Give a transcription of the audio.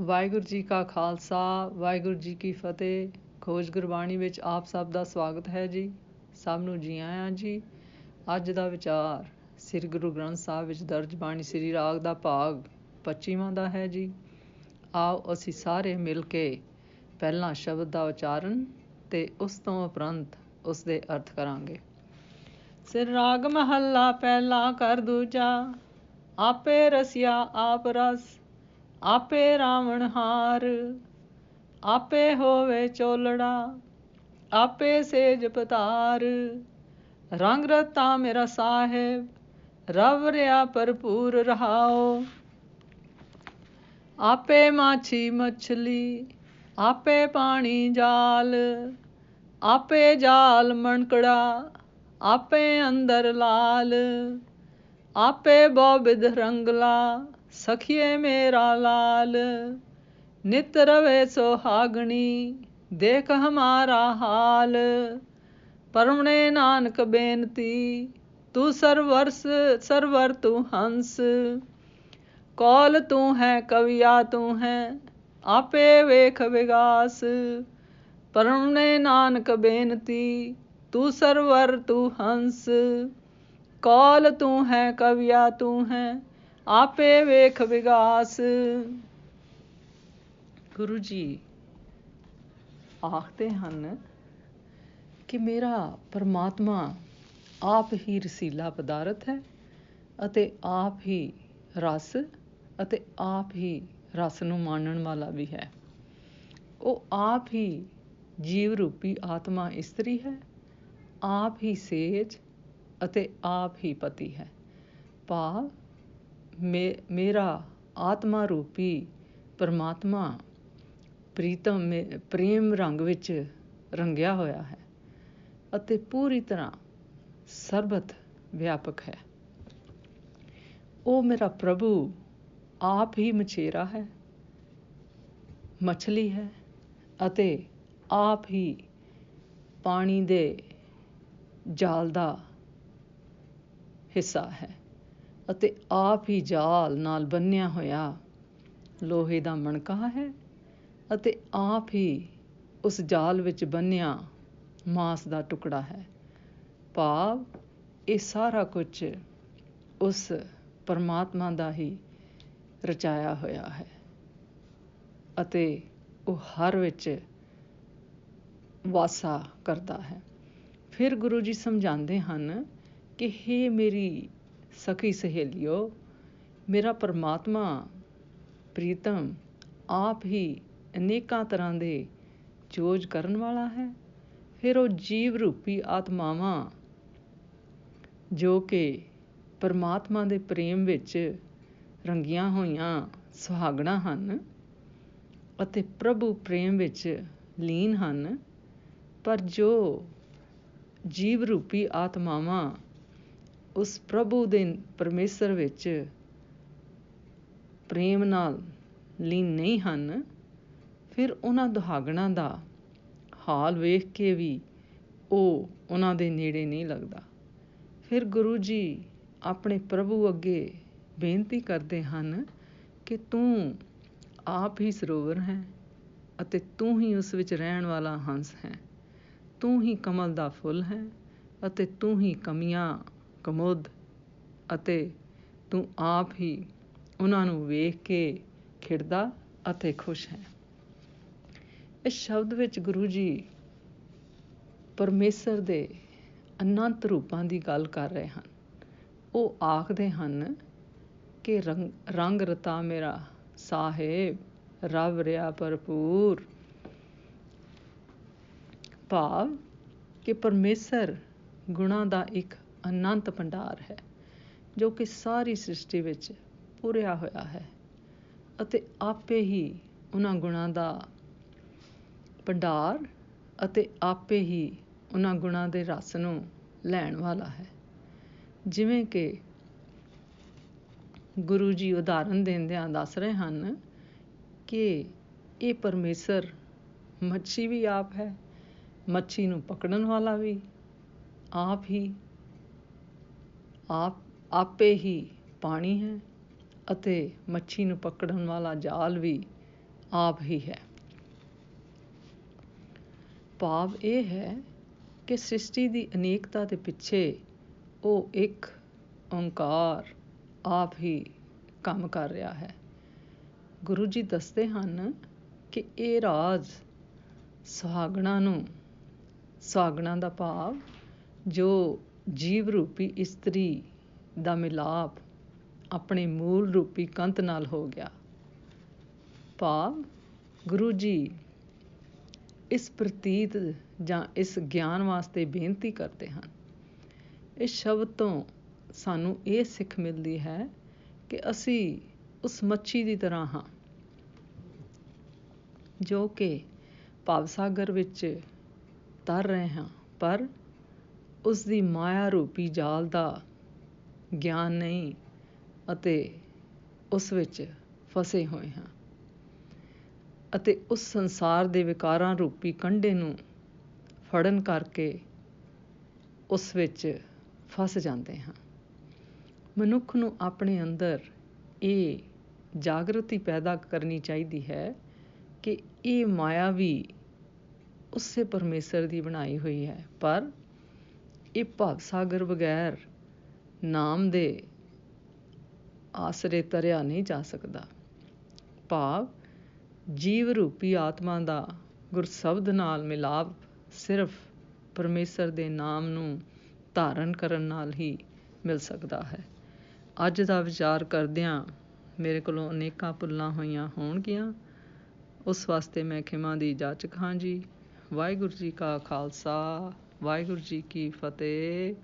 ਵਾਹਿਗੁਰੂ ਜੀ ਕਾ ਖਾਲਸਾ, ਵਾਹਿਗੁਰੂ ਜੀ ਕੀ ਫਤਿਹ। ਖੋਜ ਗੁਰਬਾਣੀ ਵਿੱਚ ਆਪ ਸਭ ਦਾ ਸਵਾਗਤ ਹੈ ਜੀ। ਸਭ ਨੂੰ ਜੀ ਆਇਆਂ ਜੀ। ਅੱਜ ਦਾ ਵਿਚਾਰ ਸ੍ਰੀ ਗੁਰੂ ਗ੍ਰੰਥ ਸਾਹਿਬ ਵਿੱਚ ਦਰਜ ਬਾਣੀ ਸ੍ਰੀ ਰਾਗ ਦਾ ਭਾਗ 25ਵਾਂ ਦਾ ਹੈ ਜੀ। ਆਓ ਅਸੀਂ ਸਾਰੇ ਮਿਲ ਕੇ ਪਹਿਲਾਂ ਸ਼ਬਦ ਦਾ ਉਚਾਰਨ ਤੇ ਉਸ ਤੋਂ ਉਪਰੰਤ ਉਸ ਦੇ ਅਰਥ ਕਰਾਂਗੇ। ਸਿਰ ਰਾਗ ਮਹੱਲਾ ਪਹਿਲਾ ਕਰ ਦੂਜਾ, ਆਪੇ ਰਸਿਆ ਆਪ ਰਸ ਆਪੇ ਰਾਵਣ ਹਾਰ, ਆਪੇ ਹੋਵੇ ਚੋਲੜਾ, ਆਪੇ ਸੇਜ ਪਤਾਰ। ਰੰਗ ਰਤਾ ਮੇਰਾ ਸਾਹਿਬ, ਰਵ ਰਿਆ ਭਰਪੂਰ ਰਹਾਓ। ਆਪੇ ਮਾਛੀ ਮਛਲੀ, ਆਪੇ ਪਾਣੀ ਜਾਲ, ਆਪੇ ਜਾਲ ਮਣਕੜਾ, ਆਪੇ ਅੰਦਰ ਲਾਲ, ਆਪੇ ਬੋਬਿਧ ਰੰਗਲਾ ਸਖੀਏ ਮੇਰਾ ਲਾਲ ਨਿਤ ਰਵੇ ਸੁਹਾਗਣੀ ਦੇਖ ਹਮਾਰਾ ਹਾਲ ਪਰਮਣੇ ਨਾਨਕ ਬੇਨਤੀ ਤੂੰ ਸਰਵਰਸ ਸਰਵਰ ਤੂੰ ਹੰਸ ਕੌਲ ਤੂੰ ਹੈ ਕਵਿਆ ਤੂੰ ਹੈ ਆਪੇ ਵੇਖ ਵਿਗਾਸ ਪਰਮਣੇ ਨਾਨਕ ਬੇਨਤੀ ਤੂੰ ਸਰਵਰ ਤੂੰ ਹੰਸ ਕੌਲ ਤੂੰ ਹੈ ਕਵਿਆ ਤੂੰ ਹੈ ਆਪੇ ਵੇਖ ਵਿਗਾਸ। ਗੁਰੂ ਜੀ ਆਖਦੇ ਹਨ ਕਿ ਮੇਰਾ ਪਰਮਾਤਮਾ ਆਪ ਹੀ ਰਸੀਲਾ ਪਦਾਰਥ ਹੈ ਅਤੇ ਆਪ ਹੀ ਰਸ ਅਤੇ ਆਪ ਹੀ ਰਸ ਨੂੰ ਮਾਣਨ ਵਾਲਾ ਵੀ ਹੈ। ਉਹ ਆਪ ਹੀ ਜੀਵ ਰੂਪੀ ਆਤਮਾ ਇਸਤਰੀ ਹੈ, ਆਪ ਹੀ ਸੇਜ ਅਤੇ ਆਪ ਹੀ ਪਤੀ ਹੈ। ਭਾਵ ਮੇ, ਮੇਰਾ ਆਤਮਾ ਰੂਪੀ ਪਰਮਾਤਮਾ ਪ੍ਰੀਤਮ ਪ੍ਰੇਮ ਰੰਗ ਵਿੱਚ ਰੰਗਿਆ ਹੋਇਆ ਹੈ ਅਤੇ ਪੂਰੀ ਤਰ੍ਹਾਂ ਸਰਬਤ ਵਿਆਪਕ ਹੈ। ਉਹ ਮੇਰਾ ਪ੍ਰਭੂ ਆਪ ਹੀ ਮਛੇਰਾ ਹੈ, ਮਛਲੀ ਹੈ ਅਤੇ ਆਪ ਹੀ ਪਾਣੀ ਦੇ ਜਾਲ ਦਾ ਹਿੱਸਾ ਹੈ। ਅਤੇ ਆਪ ਹੀ ਜਾਲ ਨਾਲ ਬੰਨਿਆ ਹੋਇਆ ਲੋਹੇ ਦਾ ਮਣਕਾ ਹੈ ਅਤੇ ਆਪ ਹੀ ਉਸ ਜਾਲ ਵਿੱਚ ਬੰਨਿਆ ਮਾਸ ਦਾ ਟੁਕੜਾ ਹੈ। ਭਾਵ ਇਹ ਸਾਰਾ ਕੁਝ ਉਸ ਪਰਮਾਤਮਾ ਦਾ ਹੀ ਰਚਾਇਆ ਹੋਇਆ ਹੈ ਅਤੇ ਉਹ ਹਰ ਵਿੱਚ ਵਾਸਾ ਕਰਦਾ ਹੈ। ਫਿਰ ਗੁਰੂ ਜੀ ਸਮਝਾਉਂਦੇ ਹਨ ਕਿ हे ਮੇਰੀ ਸਖੀ ਸਹੇਲਿਓ, ਮੇਰਾ ਪਰਮਾਤਮਾ ਪ੍ਰੀਤਮ, ਆਪ ਹੀ ਅਨੇਕਾਂ ਤਰ੍ਹਾਂ ਦੇ ਚੋਜ ਕਰਨ ਵਾਲਾ ਹੈ। ਫਿਰ ਉਹ ਜੀਵ ਰੂਪੀ ਆਤਮਾਵਾਂ ਜੋ ਕਿ ਪਰਮਾਤਮਾ ਦੇ ਪ੍ਰੇਮ ਵਿੱਚ ਰੰਗੀਆਂ ਹੋਈਆਂ ਸੁਹਾਗਣਾ ਹਨ ਅਤੇ ਪ੍ਰਭੂ ਪ੍ਰੇਮ ਵਿੱਚ ਲੀਨ ਹਨ, ਪਰ ਜੋ ਜੀਵ ਰੂਪੀ ਆਤਮਾਵਾਂ ਉਸ ਪ੍ਰਭੂ ਦੇ ਪਰਮੇਸ਼ਰ ਵਿੱਚ ਪ੍ਰੇਮ ਨਾਲ ਲੀਨ ਨਹੀਂ ਹਨ, ਫਿਰ ਉਹਨਾਂ ਦੁਹਾਗਣਾਂ ਦਾ ਹਾਲ ਵੇਖ ਕੇ ਵੀ ਉਹ ਉਹਨਾਂ ਦੇ ਨੇੜੇ ਨਹੀਂ ਲੱਗਦਾ। ਫਿਰ ਗੁਰੂ ਜੀ ਆਪਣੇ ਪ੍ਰਭੂ ਅੱਗੇ ਬੇਨਤੀ ਕਰਦੇ ਹਨ ਕਿ ਤੂੰ ਆਪ ਹੀ ਸਰੋਵਰ ਹੈ ਅਤੇ ਤੂੰ ਹੀ ਉਸ ਵਿੱਚ ਰਹਿਣ ਵਾਲਾ ਹੰਸ ਹੈ। ਤੂੰ ਹੀ ਕਮਲ ਦਾ ਫੁੱਲ ਹੈ ਅਤੇ ਤੂੰ ਹੀ ਕਮੀਆਂ ਕਮੋਦ ਅਤੇ ਤੂੰ ਆਪ ਹੀ ਉਹਨਾਂ ਨੂੰ ਵੇਖ ਕੇ ਖਿੜਦਾ ਅਤੇ ਖੁਸ਼ ਹੈ। ਇਸ ਸ਼ਬਦ ਵਿੱਚ ਗੁਰੂ ਜੀ ਪਰਮੇਸ਼ਰ ਦੇ ਅਨੰਤ ਰੂਪਾਂ ਦੀ ਗੱਲ ਕਰ ਰਹੇ ਹਨ। ਉਹ ਆਖਦੇ ਹਨ ਕਿ ਰੰਗ ਰੰਗ ਰਤਾ ਮੇਰਾ ਸਾਹਿਬ, ਰਵ ਰਿਆ ਭਰਪੂਰ। ਭਾਵ ਕਿ ਪਰਮੇਸ਼ਰ ਗੁਣਾ ਦਾ ਇੱਕ ਅਨੰਤ ਭੰਡਾਰ ਹੈ, ਜੋ ਕਿ ਸਾਰੀ ਸ੍ਰਿਸ਼ਟੀ ਵਿੱਚ ਪੂਰਿਆ ਹੋਇਆ ਹੈ ਅਤੇ ਆਪੇ ਹੀ ਉਹਨਾਂ ਗੁਣਾਂ ਦਾ ਭੰਡਾਰ ਅਤੇ ਆਪੇ ਹੀ ਉਹਨਾਂ ਗੁਣਾਂ ਦੇ ਰਸ ਨੂੰ ਲੈਣ ਵਾਲਾ ਹੈ। ਜਿਵੇਂ ਕਿ ਗੁਰੂ ਜੀ ਉਦਾਹਰਨ ਦਿੰਦਿਆਂ ਦੱਸ ਰਹੇ ਹਨ ਕਿ ਇਹ ਪਰਮੇਸ਼ਰ ਮੱਛੀ ਵੀ ਆਪ ਹੈ, ਮੱਛੀ ਨੂੰ ਪਕੜਨ ਵਾਲਾ ਵੀ ਆਪ ਹੀ ਆਪ, ਆਪੇ ਹੀ ਪਾਣੀ ਹੈ ਅਤੇ ਮੱਛੀ ਨੂੰ ਪਕੜਨ ਵਾਲਾ ਜਾਲ ਵੀ ਆਪ ਹੀ ਹੈ। ਭਾਵ ਇਹ ਹੈ ਕਿ ਸ੍ਰਿਸ਼ਟੀ ਦੀ ਅਨੇਕਤਾ ਦੇ ਪਿੱਛੇ ਉਹ ਇੱਕ ਓੰਕਾਰ ਆਪ ਹੀ ਕੰਮ ਕਰ ਰਿਹਾ ਹੈ। ਗੁਰੂ ਜੀ ਦੱਸਦੇ ਹਨ ਕਿ ਇਹ ਰਾਜ ਸੁਹਾਗਣਾ ਨੂੰ, ਸੁਹਾਗਣਾ ਦਾ ਭਾਵ ਜੋ ਜੀਵ ਰੂਪੀ ਇਸਤਰੀ ਦਾ ਮਿਲਾਪ ਆਪਣੇ ਮੂਲ ਰੂਪੀ ਕੰਤ ਨਾਲ ਹੋ ਗਿਆ। ਭਾਵ ਗੁਰੂ ਜੀ ਇਸ ਪ੍ਰਤੀਤ ਜਾਂ ਇਸ ਗਿਆਨ ਵਾਸਤੇ ਬੇਨਤੀ ਕਰਦੇ ਹਨ। ਇਸ ਸ਼ਬਦ ਤੋਂ ਸਾਨੂੰ ਇਹ ਸਿੱਖ ਮਿਲਦੀ ਹੈ ਕਿ ਅਸੀਂ ਉਸ ਮੱਛੀ ਦੀ ਤਰ੍ਹਾਂ ਹਾਂ, ਜੋ ਕਿ ਭਾਵ ਸਾਗਰ ਵਿੱਚ ਤਰ ਰਹੇ ਹਾਂ, ਪਰ ਉਸ ਦੀ ਮਾਇਆ ਰੂਪੀ ਜਾਲ ਦਾ ਗਿਆਨ ਨਹੀਂ ਅਤੇ ਉਸ ਵਿੱਚ ਫਸੇ ਹੋਏ ਹਾਂ ਅਤੇ ਉਸ ਸੰਸਾਰ ਦੇ ਵਿਕਾਰਾਂ ਰੂਪੀ ਕੰਢੇ ਨੂੰ ਫੜਨ ਕਰਕੇ ਉਸ ਵਿੱਚ ਫਸ ਜਾਂਦੇ ਹਾਂ। ਮਨੁੱਖ ਨੂੰ ਆਪਣੇ ਅੰਦਰ ਇਹ ਜਾਗਰਤੀ ਪੈਦਾ ਕਰਨੀ ਚਾਹੀਦੀ ਹੈ ਕਿ ਇਹ ਮਾਇਆ ਵੀ ਉਸੇ ਪਰਮੇਸ਼ਰ ਦੀ ਬਣਾਈ ਹੋਈ ਹੈ, ਪਰ ਇਹ ਭਵ ਸਾਗਰ ਬਗੈਰ ਨਾਮ ਦੇ ਆਸਰੇ ਤਰਿਆ ਨਹੀਂ ਜਾ ਸਕਦਾ। ਭਾਵ ਜੀਵ ਰੂਪੀ ਆਤਮਾ ਦਾ ਗੁਰਸ਼ਬਦ ਨਾਲ ਮਿਲਾਪ ਸਿਰਫ ਪਰਮੇਸ਼ਰ ਦੇ ਨਾਮ ਨੂੰ ਧਾਰਨ ਕਰਨ ਨਾਲ ਹੀ ਮਿਲ ਸਕਦਾ ਹੈ। ਅੱਜ ਦਾ ਵਿਚਾਰ ਕਰਦਿਆਂ ਮੇਰੇ ਕੋਲੋਂ ਅਨੇਕਾਂ ਭੁੱਲਾਂ ਹੋਈਆਂ ਹੋਣਗੀਆਂ। ਉਸ ਵਾਸਤੇ ਮੈਂ ਖਿਮਾ ਦੀ ਜਾਚਕ ਹਾਂ ਜੀ। ਵਾਹਿਗੁਰੂ ਜੀ ਕਾ ਖਾਲਸਾ। ਵਾਹਿਗੁਰੂ ਜੀ ਕੀ ਫਤਿਹ।